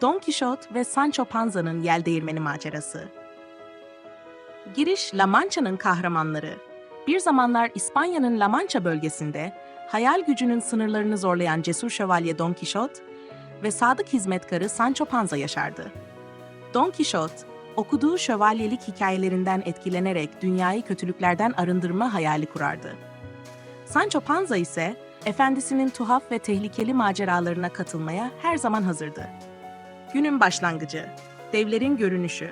Don Quixote ve Sancho Panza'nın yel değirmeni macerası. Giriş La Mancha'nın kahramanları. Bir zamanlar İspanya'nın La Mancha bölgesinde hayal gücünün sınırlarını zorlayan cesur şövalye Don Quixote ve sadık hizmetkarı Sancho Panza yaşardı. Don Quixote, okuduğu şövalyelik hikayelerinden etkilenerek dünyayı kötülüklerden arındırma hayali kurardı. Sancho Panza ise efendisinin tuhaf ve tehlikeli maceralarına katılmaya her zaman hazırdı. Günün başlangıcı, devlerin görünüşü.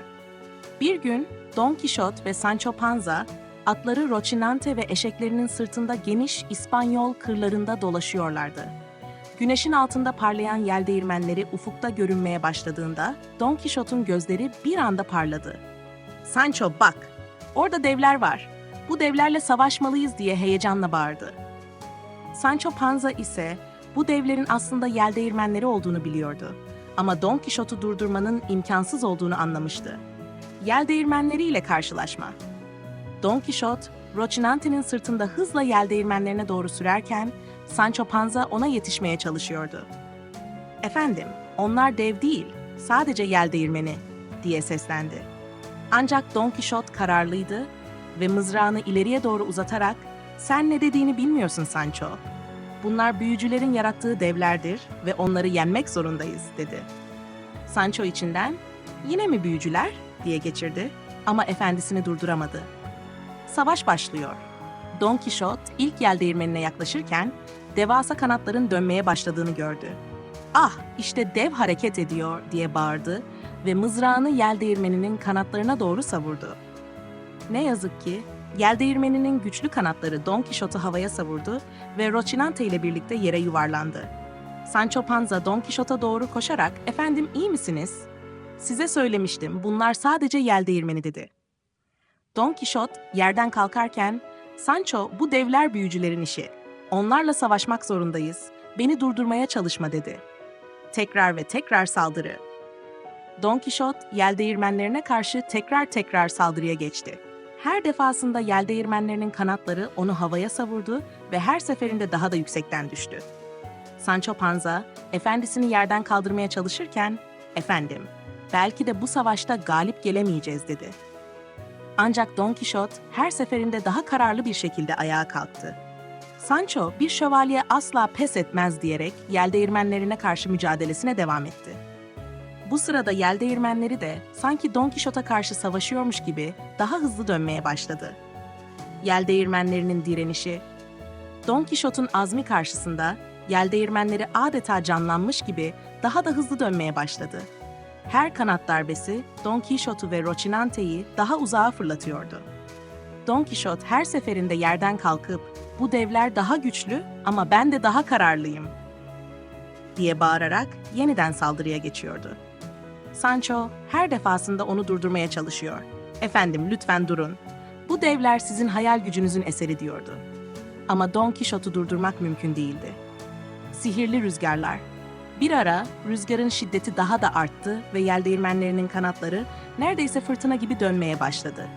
Bir gün Don Quixote ve Sancho Panza atları Rocinante ve eşeklerinin sırtında geniş İspanyol kırlarında dolaşıyorlardı. Güneşin altında parlayan yel değirmenleri ufukta görünmeye başladığında Don Quixote'un gözleri bir anda parladı. Sancho bak, orada devler var. Bu devlerle savaşmalıyız diye heyecanla bağırdı. Sancho Panza ise bu devlerin aslında yel değirmenleri olduğunu biliyordu. Ama Don Quixote'u durdurmanın imkansız olduğunu anlamıştı. Yel değirmenleriyle karşılaşma. Don Quixote, Rocinante'nin sırtında hızla yel değirmenlerine doğru sürerken Sancho Panza ona yetişmeye çalışıyordu. Efendim, onlar dev değil, sadece yel değirmeni, diye seslendi. Ancak Don Quixote kararlıydı ve mızrağını ileriye doğru uzatarak sen ne dediğini bilmiyorsun Sancho. Bunlar büyücülerin yarattığı devlerdir ve onları yenmek zorundayız dedi. Sancho içinden yine mi büyücüler diye geçirdi ama efendisini durduramadı. Savaş başlıyor. Don Quixote ilk yel değirmenine yaklaşırken devasa kanatların dönmeye başladığını gördü. Ah işte dev hareket ediyor diye bağırdı ve mızrağını yel değirmeninin kanatlarına doğru savurdu. Ne yazık ki yel değirmeninin güçlü kanatları Don Quixote'u havaya savurdu ve Rocinante ile birlikte yere yuvarlandı. Sancho Panza Don Quixote'a doğru koşarak "Efendim iyi misiniz?" "Size söylemiştim. Bunlar sadece yel değirmeni." dedi. Don Quixote yerden kalkarken "Sancho, bu devler büyücülerin işi. Onlarla savaşmak zorundayız. Beni durdurmaya çalışma." dedi. Tekrar ve tekrar saldırı. Don Quixote yel değirmenlerine karşı tekrar tekrar saldırıya geçti. Her defasında yel değirmenlerinin kanatları onu havaya savurdu ve her seferinde daha da yüksekten düştü. Sancho Panza, efendisini yerden kaldırmaya çalışırken, "Efendim, belki de bu savaşta galip gelemeyeceğiz." dedi. Ancak Don Quixote her seferinde daha kararlı bir şekilde ayağa kalktı. Sancho, bir şövalye asla pes etmez diyerek yel değirmenlerine karşı mücadelesine devam etti. Bu sırada yel değirmenleri de sanki Don Quixote'a karşı savaşıyormuş gibi daha hızlı dönmeye başladı. Yel değirmenlerinin direnişi, Don Quixote'un azmi karşısında yel değirmenleri adeta canlanmış gibi daha da hızlı dönmeye başladı. Her kanat darbesi Don Quixote'u ve Rocinante'yi daha uzağa fırlatıyordu. Don Quixote her seferinde yerden kalkıp bu devler daha güçlü ama ben de daha kararlıyım diye bağırarak yeniden saldırıya geçiyordu. Sancho her defasında onu durdurmaya çalışıyor. Efendim lütfen durun. Bu devler sizin hayal gücünüzün eseri diyordu. Ama Don Quixote'u durdurmak mümkün değildi. Sihirli rüzgarlar. Bir ara rüzgarın şiddeti daha da arttı ve yel değirmenlerinin kanatları neredeyse fırtına gibi dönmeye başladı.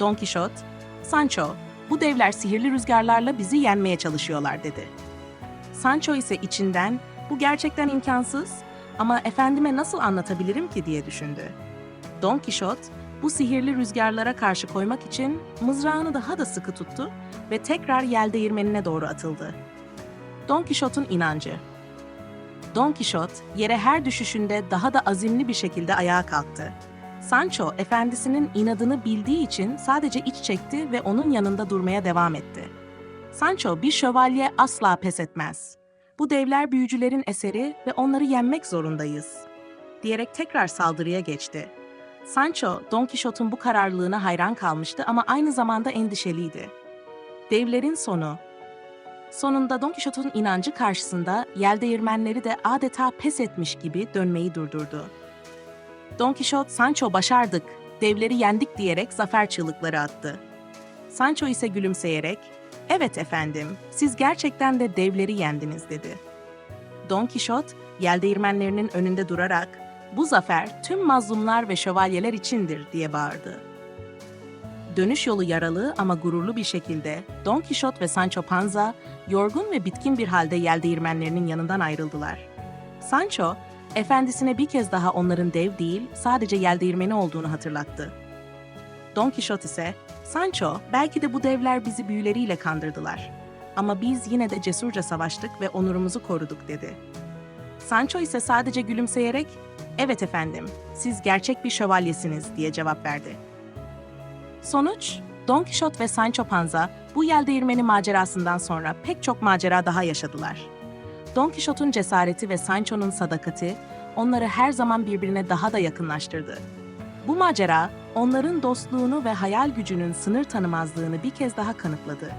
Don Quixote, Sancho, bu devler sihirli rüzgarlarla bizi yenmeye çalışıyorlar dedi. Sancho ise içinden bu gerçekten imkansız ama efendime nasıl anlatabilirim ki diye düşündü. Don Quixote bu sihirli rüzgarlara karşı koymak için mızrağını daha da sıkı tuttu ve tekrar yel değirmenine doğru atıldı. Don Quixote'un inancı Don Quixote yere her düşüşünde daha da azimli bir şekilde ayağa kalktı. Sancho efendisinin inadını bildiği için sadece iç çekti ve onun yanında durmaya devam etti. Sancho bir şövalye asla pes etmez. Bu devler büyücülerin eseri ve onları yenmek zorundayız. Diyerek tekrar saldırıya geçti. Sancho, Don Quixote'un bu kararlılığına hayran kalmıştı ama aynı zamanda endişeliydi. Devlerin sonu Sonunda Don Quixote'un inancı karşısında yel değirmenleri de adeta pes etmiş gibi dönmeyi durdurdu. Don Quixote, Sancho başardık, devleri yendik diyerek zafer çığlıkları attı. Sancho ise gülümseyerek, evet efendim, siz gerçekten de devleri yendiniz dedi. Don Quixote, yel değirmenlerinin önünde durarak, bu zafer tüm mazlumlar ve şövalyeler içindir diye bağırdı. Dönüş yolu yaralı ama gururlu bir şekilde Don Quixote ve Sancho Panza yorgun ve bitkin bir halde yel değirmenlerinin yanından ayrıldılar. Sancho, efendisine bir kez daha onların dev değil, sadece yel olduğunu hatırlattı. Don Quixote ise, Sancho, belki de bu devler bizi büyüleriyle kandırdılar. Ama biz yine de cesurca savaştık ve onurumuzu koruduk dedi. Sancho ise sadece gülümseyerek, evet efendim, siz gerçek bir şövalyesiniz diye cevap verdi. Sonuç, Don Quixote ve Sancho Panza bu yel değirmeni macerasından sonra pek çok macera daha yaşadılar. Don Quixote'un cesareti ve Sancho'nun sadakati onları her zaman birbirine daha da yakınlaştırdı. Bu macera onların dostluğunu ve hayal gücünün sınır tanımazlığını bir kez daha kanıtladı.